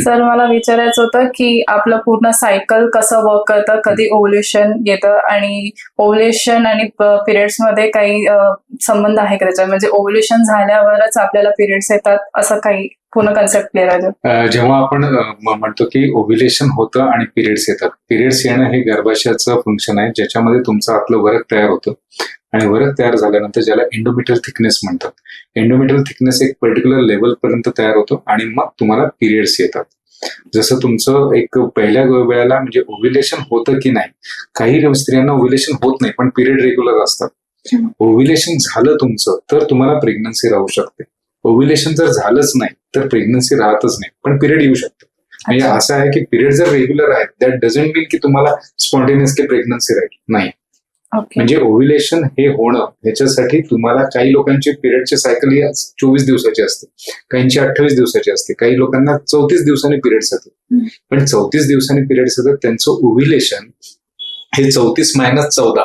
Sir मला विचारायचं होतं की आपलं पूर्ण सायकल कसं वर्क करतं? कधी ओव्ह्युलेशन येतं? आणि ओव्ह्युलेशन आणि पिरियड्समध्ये काही संबंध आहे का त्याचा म्हणजे ओव्ह्युलेशन झाल्यावरच आपल्याला पिरियड्स येतात असं काही पूर्ण कन्सेप्ट क्लिअर जेव्हा आपण म्हणतो की ओव्ह्युलेशन होतं आणि पिरियड्स येतात. पिरियड्स येणं हे गर्भाशयाचं फंक्शन आहे ज्याच्यामध्ये तुमचं आपलं वरक तयार होतं. आणि वरक तयार झाल्यानंतर ज्याला एंडोमेटल थिकनेस म्हणतात. एंडोमेटल थिकनेस एक पर्टिक्युलर लेवल पर्यंत तयार होतो आणि मग तुम्हाला पिरियड्स येतात. जसं तुमचं एक पहिल्या वेळेला म्हणजे ओव्ह्युलेशन होतं की नाही काही स्त्रियांना ओव्ह्युलेशन होत नाही पण पिरियड रेग्युलर असतात. हम्म. ओव्ह्युलेशन झालं तुमचं तर तुम्हाला प्रेग्नन्सी राहू शकते. ओव्ह्युलेशन जर झालंच नाही तर प्रेग्नन्सी राहतच नाही पण पिरियड येऊ शकतो. म्हणजे. असं आहे की पिरियड जर रेग्युलर आहेत दॅट डझंट मीन की तुम्हाला स्पॉन्टेनियसली प्रेग्नन्सी राहील. नाही. म्हणजे ओव्ह्युलेशन हे होणं ह्याच्यासाठी तुम्हाला काही लोकांची पिरियडची सायकल ही चोवीस दिवसाची असते. काहींची अठ्ठावीस दिवसाची असते. काही लोकांना चौतीस दिवसांनी पिरियड्स येतात. पण चौतीस दिवसांनी पिरियड्स येतात त्यांचं ओव्ह्युलेशन हे चौतीस मायनस चौदा.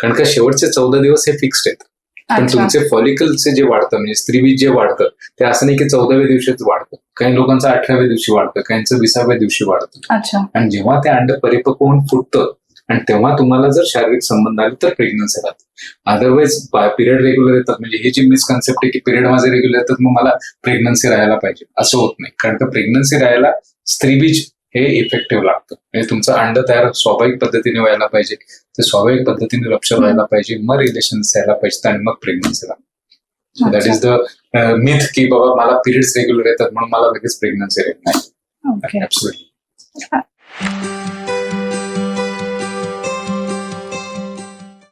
कारण का शेवटचे चौदा दिवस हे फिक्स्ड आहेत. पण तुमचे फॉलिकलचे जे वाढतं म्हणजे स्त्रीबीज जे वाढतं ते असं नाही की चौदाव्या दिवशीच वाढतं. काही लोकांचं अठराव्या दिवशी वाढतं काहींचं विसाव्या दिवशी वाढतं. आणि जेव्हा ते अंड परिपक्व होऊन फुटतं आणि तेव्हा तुम्हाला जर शारीरिक संबंध आले तर प्रेग्नन्सी राहते अदरवाईज पिरियड रेग्युलर येतात. म्हणजे ही जी मिसकन्सेप्ट आहे की पिरियड माझे रेग्युलर येतात मग मला प्रेग्नन्सी राहायला पाहिजे. असं होत नाही. कारण का प्रेग्नन्सी राहायला स्त्रीबीज हे इफेक्टिव्ह लागतं. म्हणजे तुमचं अंड तयार स्वाभाविक पद्धतीने व्हायला पाहिजे. ते स्वाभाविक पद्धतीने रप्चर व्हायला पाहिजे. मग रिलेशन यायला पाहिजे आणि मग प्रेग्नन्सी लागते. दॅट इज द मिथ की बाबा मला पिरियड्स रेग्युलर येतात म्हणून मला लगेच प्रेग्नन्सी राहत नाही.